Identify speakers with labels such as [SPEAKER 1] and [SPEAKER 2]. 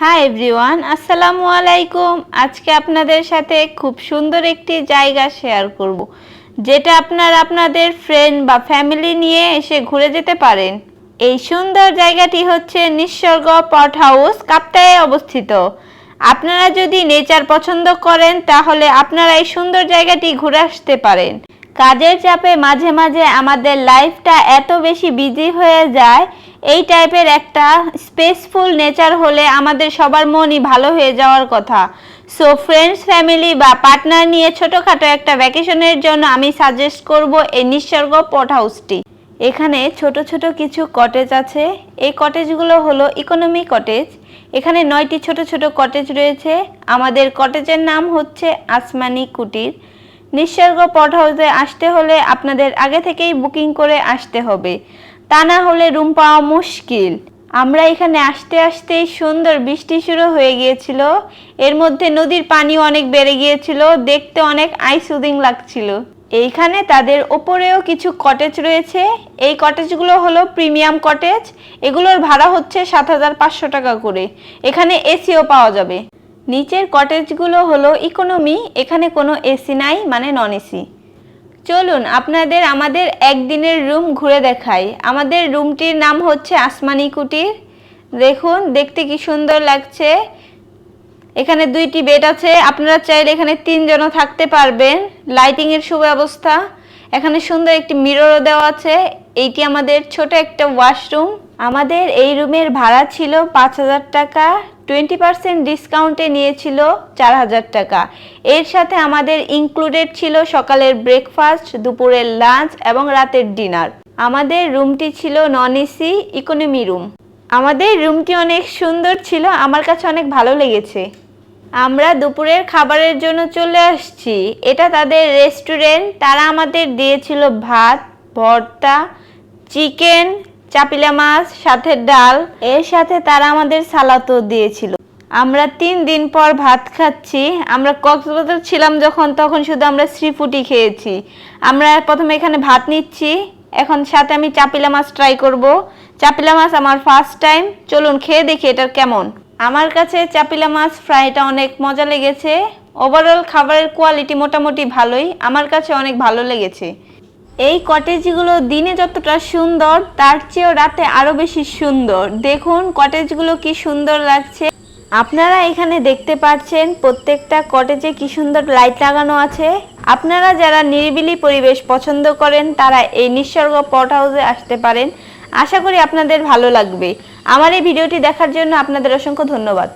[SPEAKER 1] Hi everyone আসসালামু আলাইকুম। আজকে আপনাদের সাথে খুব সুন্দর একটি জায়গা শেয়ার করব, যেটা আপনার আপনাদের ফ্রেন্ড বা ফ্যামিলি নিয়ে এসে ঘুরে যেতে পারেন। এই সুন্দর জায়গাটি হচ্ছে নিঃসর্গ পট হাউস কাপ্তায় অবস্থিত। আপনারা যদি নেচার পছন্দ করেন, তাহলে আপনারা এই সুন্দর জায়গাটি ঘুরে আসতে পারেন। কাজের চাপে মাঝে মাঝে আমাদের লাইফটা এত বেশি বিজি হয়ে যায় এই টাইপের একটা স্পেসফুল নেচার হলে আমাদের সবার মনই ভালো হয়ে যাওয়ার কথা। সো ফ্রেন্ডস ফ্যামিলি বা পার্টনার নিয়ে ছোটোখাটো একটা ভ্যাকেশনের জন্য আমি সাজেস্ট করব এই নিঃসর্গ পট হাউসটি এখানে ছোট ছোট কিছু কটেজ আছে। এই কটেজগুলো হলো ইকোনমি কটেজ এখানে নয়টি ছোট ছোট কটেজ রয়েছে। আমাদের কটেজের নাম হচ্ছে আসমানি কুটির। নিঃসর্গ পট হাউসে আসতে হলে আপনাদের আগে থেকেই বুকিং করে আসতে হবে। তা না হলে রুম পাওয়া মুশকিল। আমরা এখানে আসতে আসতেই সুন্দর বৃষ্টি শুরু হয়ে গিয়েছিল। এর মধ্যে নদীর পানিও অনেক বেড়ে গিয়েছিল, দেখতে অনেক আইসুদিং লাগছিল। এইখানে তাদের ওপরেও কিছু কটেজ রয়েছে। এই কটেজগুলো হলো প্রিমিয়াম কটেজ এগুলোর ভাড়া হচ্ছে সাত হাজার পাঁচশো টাকা করে। এখানে এসিও পাওয়া যাবে। নিচের কটেজগুলো হলো ইকোনমি এখানে কোনো এসি নাই মানে নন এসি চলুন আপনাদের আমাদের একদিনের রুম ঘুরে দেখাই। আমাদের রুমটির নাম হচ্ছে আসমানি কুটির। দেখুন, দেখতে কি সুন্দর লাগছে। এখানে দুইটি বেড আছে। আপনারা চাইলে এখানে তিনজনও থাকতে পারবেন। লাইটিংয়ের সুব্যবস্থা। এখানে সুন্দর একটি মিররও দেওয়া আছে। এইটি আমাদের ছোট একটা ওয়াশরুম আমাদের এই রুমের ভাড়া ছিল পাঁচ হাজার টাকা টোয়েন্টি পার্সেন্ট ডিসকাউন্টে নিয়েছিল চার হাজার টাকা। এর সাথে আমাদের ইনক্লুডেড ছিল সকালের ব্রেকফাস্ট দুপুরের লাঞ্চ এবং রাতের ডিনার আমাদের রুমটি ছিল নন এসি ইকোনমি রুম আমাদের রুমটি অনেক সুন্দর ছিল, আমার কাছে অনেক ভালো লেগেছে। আমরা দুপুরের খাবারের জন্য চলে আসছি। এটা তাদের রেস্টুরেন্ট তারা আমাদের দিয়েছিল ভাত ভর্তা, চিকেন, চাপিলা মাছ, সাথে ডাল। এর সাথে তারা আমাদের সালাতও দিয়েছিল। আমরা তিন দিন পর ভাত খাচ্ছি। আমরা কক্সবাজার ছিলাম যখন, তখন শুধু আমরা শ্রীফুটি খেয়েছি। আমরা প্রথমে এখানে ভাত নিচ্ছি। এখন সাথে আমি চাপিলা মাছ ট্রাই করব। চাপিলা মাছ আমার ফার্স্ট টাইম চলুন খেয়ে দেখি এটা কেমন। আমার কাছে চাপিলা মাছ ফ্রাইটা অনেক মজা লেগেছে। ওভারঅল খাবারের কোয়ালিটি মোটামুটি ভালোই। আমার কাছে অনেক ভালো লেগেছে। এই কটেজগুলো দিনে যতটা সুন্দর, তার চেয়েও রাতে আরও বেশি সুন্দর। দেখুন কটেজগুলো কি সুন্দর লাগছে। আপনারা এখানে দেখতে পাচ্ছেন প্রত্যেকটা কটেজে কি সুন্দর লাইট লাগানো আছে। আপনারা যারা নিরিবিলি পরিবেশ পছন্দ করেন, তারা এই নিঃসর্গ পট হাউসে আসতে পারেন। আশা করি আপনাদের ভালো লাগবে। আমার এই ভিডিওটি দেখার জন্য আপনাদের অসংখ্য ধন্যবাদ।